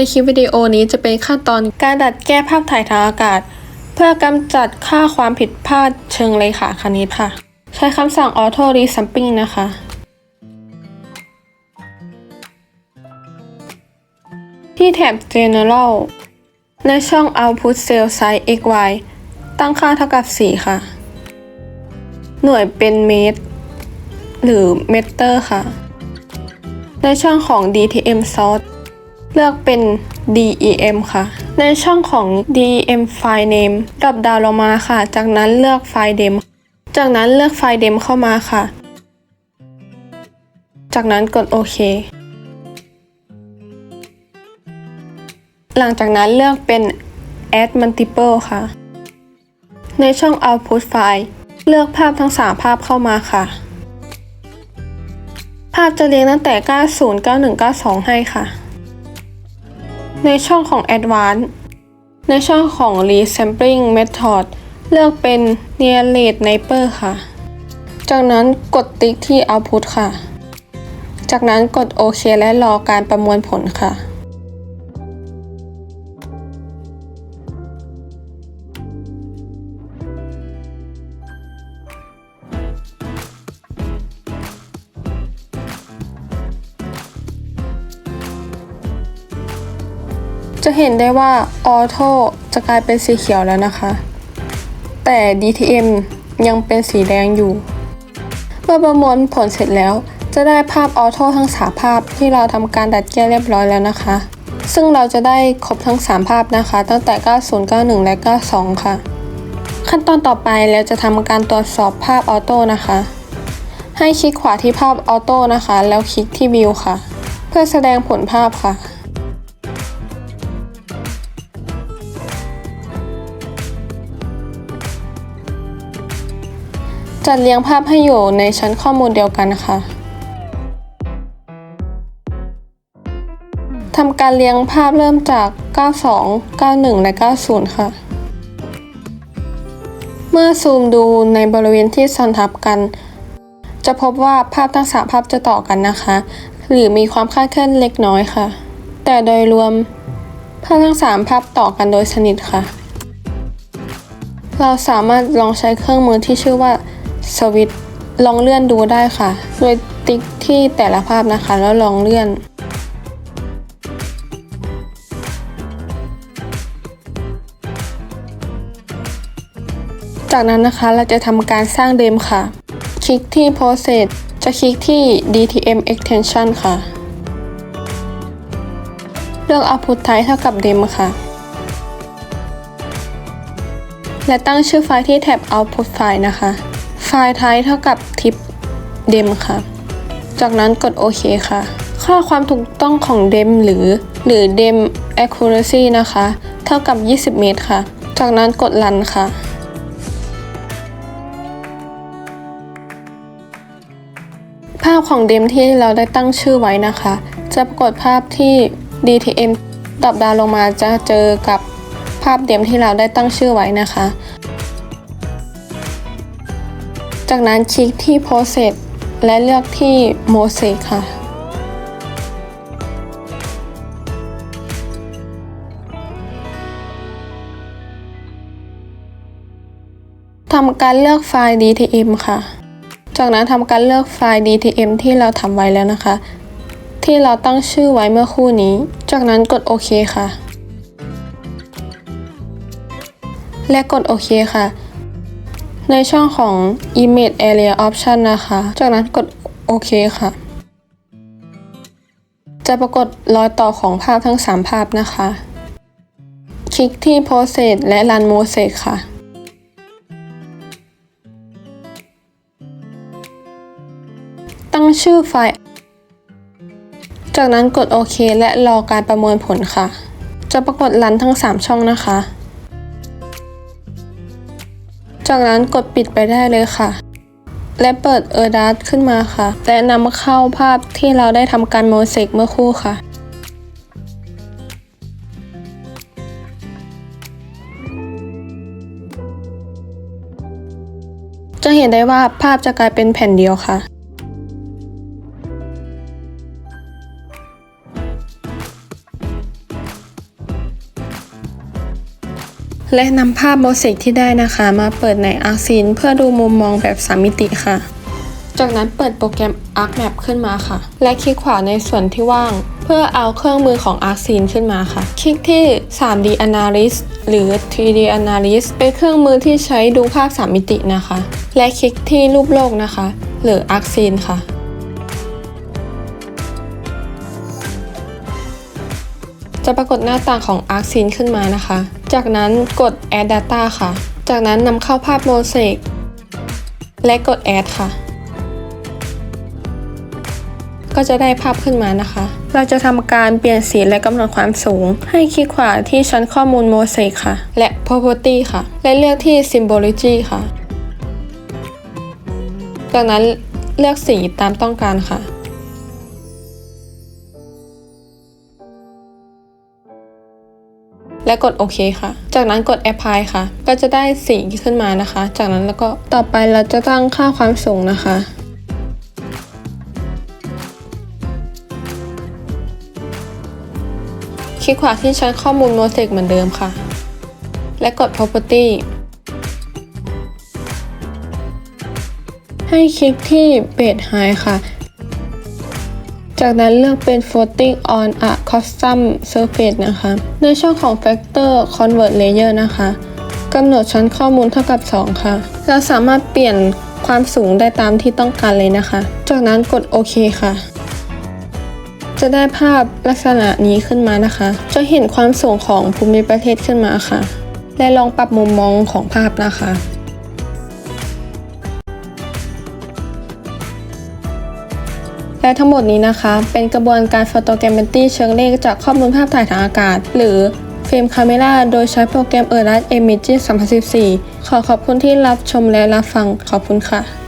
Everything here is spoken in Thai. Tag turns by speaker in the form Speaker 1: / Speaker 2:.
Speaker 1: ในคลิปวิดีโอนี้จะเป็นขั้นตอนการดัดแก้ภาพถ่ายทางอากาศ เพื่อกำจัดค่าความผิดพลาดเชิงเลขาคณิตค่ะ ใช้คำสั่ง auto resampling นะคะที่แถบ general ในช่อง output cell size xy ตั้งค่าเท่ากับ 4 ค่ะ หน่วยเป็นเมตร หรือเมตรค่ะ ในช่องของ DTM source เลือกเป็น DEM ค่ะ ในช่องของ DEM file name ดรอปดาวลงมาค่ะ จากนั้นเลือกไฟล์ dem จากนั้นเลือกไฟล์ dem เข้ามาค่ะ จากนั้นกดโอเค หลังจากนั้นเลือกเป็น add multiple ค่ะ ในช่อง output file เลือกภาพทั้ง 3 ภาพเข้ามาค่ะ ภาพจะเรียงตั้งแต่ 90 91 92 ให้ค่ะ ในช่องของ Advanced ในช่องของ Resampling Method เลือกเป็น Nearest Neighbor ค่ะ จากนั้นกดติ๊กที่ Output ค่ะ จากนั้นกดโอเคและรอการประมวลผลค่ะ จะเห็นได้ว่า Auto จะกลายเป็นสีเขียวแล้วนะคะ แต่ DTM ยังเป็นสีแดงอยู่ เมื่อประมวลผลเสร็จแล้ว จะได้ภาพ Auto ทั้ง 3 ภาพที่เราทำการดัดแก้เรียบร้อยแล้วนะคะ ซึ่งเราจะได้ครบทั้ง 3 ภาพนะคะ ตั้งแต่ 90 91 และ 92 ค่ะ ขั้นตอนต่อไปเราจะทำการตรวจสอบภาพ Auto นะคะ ให้คลิกขวาที่ภาพ Auto นะคะ แล้วคลิกที่ View ค่ะ เพื่อแสดงผลภาพค่ะ จัดเรียงภาพให้อยู่ในชั้นข้อมูลเดียวกันค่ะ ทำการเรียงภาพเริ่มจาก 92 91 และ 90 ค่ะ เมื่อซูมดูในบริเวณที่ซ้อนทับกัน จะพบว่าภาพทั้งสามภาพจะต่อกันนะคะ หรือมีความคลาดเคลื่อนเล็กน้อยค่ะ แต่โดยรวม ภาพทั้งสามภาพต่อกันโดยสนิทค่ะเราสามารถลองใช้เครื่องมือที่ชื่อว่า สวิตลองเลื่อนดูได้ค่ะ โดยติ๊กที่แต่ละภาพนะคะ แล้วลองเลื่อนจากนั้นนะคะเราจะทำการสร้างเดมค่ะ คลิกที่ Process จะคลิกที่ DTM Extension ค่ะ เลือก Output Type เท่ากับ Dem ค่ะ และตั้งชื่อไฟล์ที่แท็บ Output File นะคะ ไฟล์ Type เท่ากับ tip dem ค่ะ จากนั้นกดโอเคค่ะ ค่าความถูกต้องของ dem หรือ หรือ dem accuracy นะคะ เท่ากับ 20 เมตรค่ะ จากนั้นกด run ค่ะภาพของเดมที่เราได้ตั้งชื่อไว้นะคะ จะปรากฏภาพที่ DTM ดรอปดาวลงมาจะเจอกับภาพเดมที่เราได้ตั้งชื่อไว้นะคะ จากนั้นคลิกที่ Process และเลือกที่ Mosaic ค่ะ ทำการเลือกไฟล์ DTM ค่ะ จากนั้นทำการเลือกไฟล์ DTM ที่เราทำไว้แล้วนะคะ ที่เราตั้งชื่อไว้เมื่อคู่นี้ จากนั้นกดโอเคค่ะ และกดโอเคค่ะ ในช่องของ Image Area Option นะคะ จากนั้นกดโอเคค่ะ จะปรากฏรอยต่อของภาพทั้ง 3 ภาพนะคะ คลิกที่ Process และ Run Mosaic ค่ะตั้งชื่อไฟล์ จากนั้นกดโอเคและรอการประมวลผลค่ะ จะปรากฏรันทั้ง 3 ช่องนะคะ จากนั้นกดปิดไปได้เลยค่ะ และเปิด e r d a t ขึ้นมาค่ะ และนำเข้าภาพที่เราได้ทำการโมเสกเมื่อครู่ค่ะจะเห็นได้ว่าภาพจะกลายเป็นแผ่นเดียวค่ะ และนำภาพโมเสกที่ได้นะคะ มาเปิดใน Arc Scene เพื่อดูมุมมองแบบสามมิติค่ะ จากนั้นเปิดโปรแกรม ArcMap ขึ้นมาค่ะ และคลิกขวาในส่วนที่ว่าง เพื่อเอาเครื่องมือของ Arc Scene ขึ้นมาค่ะ คลิกที่ 3D Analyst หรือ 3D Analyst เป็นเครื่องมือที่ใช้ดูภาพ 3 มิตินะคะ และคลิกที่รูปโลกนะคะ หรือ Arc Scene ค่ะ จะปรากฏหน้าต่างของ Arc Scene ขึ้นมานะคะ จากนั้นกด Add Data ค่ะ จากนั้นนำเข้าภาพโมเสกและกด Add ค่ะ ก็จะได้ภาพขึ้นมานะคะ เราจะทำการเปลี่ยนสีและกำหนดความสูง ให้คลิกขวาที่ชั้นข้อมูลโมเสกค่ะ และ Property ค่ะ และเลือกที่ Symbology ค่ะ จากนั้นเลือกสีตามต้องการค่ะ และกดโอเคค่ะ จากนั้นกด apply ค่ะ ก็จะได้สีขึ้นมานะคะ จากนั้นแล้วก็ต่อไปเราจะตั้งค่าความสูงนะคะคลิกขวาที่ชั้นข้อมูลโมเสกเหมือนเดิมค่ะ และกด property ให้คลิกที่ base high ค่ะ จากนั้นเลือกเป็น floating on a custom surface นะคะ ในช่องของ factor convert layer นะคะกำหนดชั้นข้อมูลเท่ากับ 2 ค่ะ เราสามารถเปลี่ยนความสูงได้ตามที่ต้องการเลยนะคะ จากนั้นกดโอเคค่ะ จะได้ภาพลักษณะนี้ขึ้นมานะคะ จะเห็นความสูงของภูมิประเทศขึ้นมาค่ะ และลองปรับมุมมองของภาพนะคะ และทั้งหมดนี้นะคะ เป็นกระบวนการฟอโตแกรมเนตี้เชิงเลขจากข้อมูลภาพถ่ายทางอากาศ หรือฟิล์มคาเมล่าโดยใช้โปรแกรม Earth Imaging 2014 ขอขอบคุณที่รับชมและรับฟังขอบคุณค่ะ